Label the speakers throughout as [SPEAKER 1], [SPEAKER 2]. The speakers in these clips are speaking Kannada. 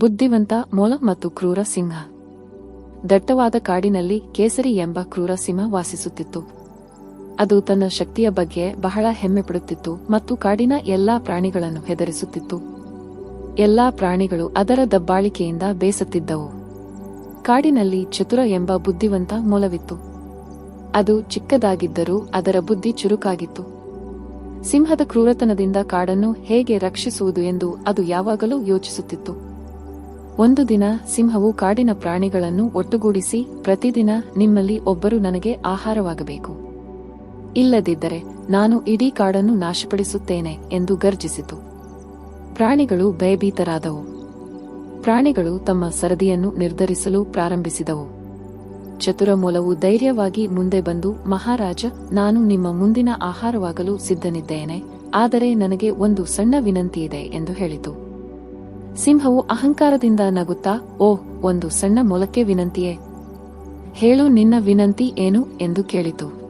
[SPEAKER 1] ಬುದ್ಧಿವಂತ, ಮೊಲ ಮತ್ತು ಕ್ರೂರ ಸಿಂಹ. ದಟ್ಟವಾದ ಕಾಡಿನಲ್ಲಿ ಕೇಸರಿ ಎಂಬ ಕ್ರೂರ ಸಿಂಹ ವಾಸಿಸುತ್ತಿತ್ತು. ಅದು ತನ್ನ ಶಕ್ತಿಯ ಬಗ್ಗೆ ಬಹಳ ಹೆಮ್ಮೆ ಪಡುತ್ತಿತ್ತು ಮತ್ತು ಕಾಡಿನ ಎಲ್ಲಾ ಪ್ರಾಣಿಗಳನ್ನು ಹೆದರಿಸುತ್ತಿತ್ತು. ಎಲ್ಲಾ ಪ್ರಾಣಿಗಳು ಅದರ ದಬ್ಬಾಳಿಕೆಯಿಂದ ಬೇಸತ್ತಿದ್ದವು. ಕಾಡಿನಲ್ಲಿ ಚತುರ ಎಂಬ ಬುದ್ಧಿವಂತ ಮೂಲವಿತ್ತು. ಅದು ಚಿಕ್ಕದಾಗಿದ್ದರೂ ಅದರ ಬುದ್ಧಿ ಚುರುಕಾಗಿತ್ತು. ಸಿಂಹದ ಕ್ರೂರತನದಿಂದ ಕಾಡನ್ನು ಹೇಗೆ ರಕ್ಷಿಸುವುದು ಎಂದು ಅದು ಯಾವಾಗಲೂ ಯೋಚಿಸುತ್ತಿತ್ತು. ಒಂದು ದಿನ ಸಿಂಹವು ಕಾಡಿನ ಪ್ರಾಣಿಗಳನ್ನು ಒಟ್ಟುಗೂಡಿಸಿ ಪ್ರತಿದಿನ ನಿಮ್ಮಲ್ಲಿ ಒಬ್ಬರು ನನಗೆ ಆಹಾರವಾಗಬೇಕು. ಇಲ್ಲದಿದ್ದರೆ ನಾನು ಇಡೀ ಕಾಡನ್ನು ನಾಶಪಡಿಸುತ್ತೇನೆ ಎಂದು ಗರ್ಜಿಸಿತು. ಪ್ರಾಣಿಗಳು ಭಯಭೀತರಾದವು. ಪ್ರಾಣಿಗಳು ತಮ್ಮ ಸರದಿಯನ್ನು ನಿರ್ಧರಿಸಲು ಪ್ರಾರಂಭಿಸಿದವು. ಚತುರ ಮೂಲವು ಧೈರ್ಯವಾಗಿ ಮುಂದೆ ಬಂದು, ಮಹಾರಾಜ, ನಾನು ನಿಮ್ಮ ಮುಂದಿನ ಆಹಾರವಾಗಲು ಸಿದ್ಧನಿದ್ದೇನೆ, ಆದರೆ ನನಗೆ ಒಂದು ಸಣ್ಣ ವಿನಂತಿ ಇದೆ ಎಂದು ಹೇಳಿತು. ಸಿಂಹವು ಅಹಂಕಾರದಿಂದ ನಗುತ್ತಾ ಓಹ್ ಒಂದು ಸಣ್ಣ ಮೊಲಕ್ಕೆ ವಿನಂತಿಯೇ. ಹೇಳು, ನಿನ್ನ ವಿನಂತಿ ಏನು ಎಂದು ಕೇಳಿತು.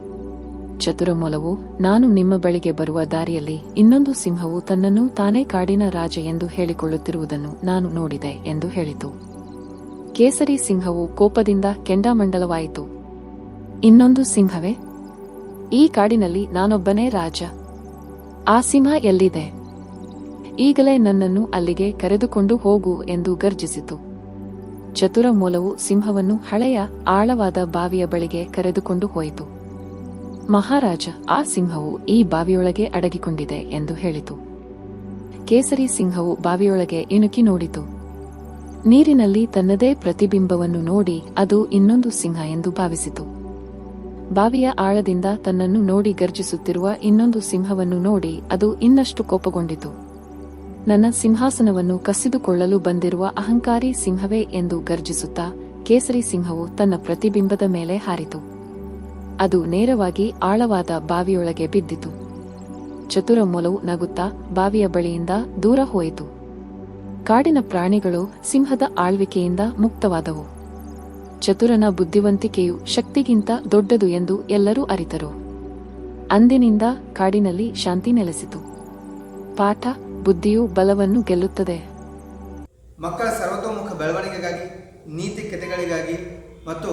[SPEAKER 1] ಚತುರ ಮೊಲವು ನಾನು ನಿಮ್ಮ ಬಳಿಗೆ ಬರುವ ದಾರಿಯಲ್ಲಿ ಇನ್ನೊಂದು ಸಿಂಹವು ತನ್ನನ್ನು ತಾನೇ ಕಾಡಿನ ರಾಜ ಎಂದು ಹೇಳಿಕೊಳ್ಳುತ್ತಿರುವುದನ್ನು ನಾನು ನೋಡಿದೆ ಎಂದು ಹೇಳಿತು. ಕೇಸರಿ ಸಿಂಹವು ಕೋಪದಿಂದ ಕೆಂಡಾಮಂಡಲವಾಯಿತು. ಇನ್ನೊಂದು ಸಿಂಹವೇ? ಈ ಕಾಡಿನಲ್ಲಿ ನಾನೊಬ್ಬನೇ ರಾಜ. ಆ ಸಿಂಹ ಎಲ್ಲಿದೆ? ಈಗಲೇ ನನ್ನನ್ನು ಅಲ್ಲಿಗೆ ಕರೆದುಕೊಂಡು ಹೋಗು ಎಂದು ಗರ್ಜಿಸಿತು. ಚತುರ ಮೂಲವು ಸಿಂಹವನ್ನು ಹಳೆಯ ಆಳವಾದ ಬಾವಿಯ ಬಳಿಗೆ ಕರೆದುಕೊಂಡು ಹೋಯಿತು. ಮಹಾರಾಜ, ಆ ಸಿಂಹವು ಈ ಬಾವಿಯೊಳಗೆ ಅಡಗಿಕೊಂಡಿದೆ ಎಂದು ಹೇಳಿತು. ಕೇಸರಿ ಸಿಂಹವು ಬಾವಿಯೊಳಗೆ ಇಣುಕಿ ನೋಡಿತು. ನೀರಿನಲ್ಲಿ ತನ್ನದೇ ಪ್ರತಿಬಿಂಬವನ್ನು ನೋಡಿ ಅದು ಇನ್ನೊಂದು ಸಿಂಹ ಎಂದು ಭಾವಿಸಿತು. ಬಾವಿಯ ಆಳದಿಂದ ತನ್ನನ್ನು ನೋಡಿ ಗರ್ಜಿಸುತ್ತಿರುವ ಇನ್ನೊಂದು ಸಿಂಹವನ್ನು ನೋಡಿ ಅದು ಇನ್ನಷ್ಟು ಕೋಪಗೊಂಡಿತು. ನನ್ನ ಸಿಂಹಾಸನವನ್ನು ಕಸಿದುಕೊಳ್ಳಲು ಬಂದಿರುವ ಅಹಂಕಾರಿ ಸಿಂಹವೇ ಎಂದು ಗರ್ಜಿಸುತ್ತಾ ಕೇಸರಿ ಸಿಂಹವು ತನ್ನ ಪ್ರತಿಬಿಂಬದ ಮೇಲೆ ಹಾರಿತು. ಅದು ನೇರವಾಗಿ ಆಳವಾದ ಬಾವಿಯೊಳಗೆ ಬಿದ್ದಿತು. ಚತುರ ಮೊಲವು ನಗುತ್ತಾ ಬಾವಿಯ ಬಳಿಯಿಂದ ದೂರ ಹೋಯಿತು. ಕಾಡಿನ ಪ್ರಾಣಿಗಳು ಸಿಂಹದ ಆಳ್ವಿಕೆಯಿಂದ ಮುಕ್ತವಾದವು. ಚತುರನ ಬುದ್ಧಿವಂತಿಕೆಯು ಶಕ್ತಿಗಿಂತ ದೊಡ್ಡದು ಎಂದು ಎಲ್ಲರೂ ಅರಿತರು. ಅಂದಿನಿಂದ ಕಾಡಿನಲ್ಲಿ ಶಾಂತಿ ನೆಲೆಸಿತು. ಪಾಠ ಬುದ್ಧಿಯು ಬಲವನ್ನು ಗೆಲ್ಲುತ್ತದೆ.
[SPEAKER 2] ಮಕ್ಕಳ ಸರ್ವತೋಮುಖ ಬೆಳವಣಿಗೆಗಾಗಿ, ನೀತಿ ಕಥೆಗಳಿಗಾಗಿ ಮತ್ತು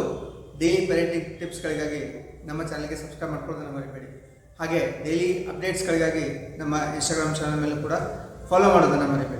[SPEAKER 2] ಡೈಲಿ ಪೇರೆಂಟಿಂಗ್ ಟಿಪ್ಸ್ಗಳಿಗಾಗಿ ನಮ್ಮ ಚಾನಲ್ಗೆ ಸಬ್ಸ್ಕ್ರೈಬ್ ಮಾಡ್ಕೊಳ್ಳೋದನ್ನು ಮರಿಬೇಡಿ. ಹಾಗೆ ಡೈಲಿ ಅಪ್ಡೇಟ್ಸ್ಗಳಿಗಾಗಿ ನಮ್ಮ ಇನ್ಸ್ಟಾಗ್ರಾಮ್ ಚಾನಲ್ ಮೇಲೂ ಕೂಡ ಫಾಲೋ ಮಾಡೋದನ್ನು ಮರಿಬೇಡಿ.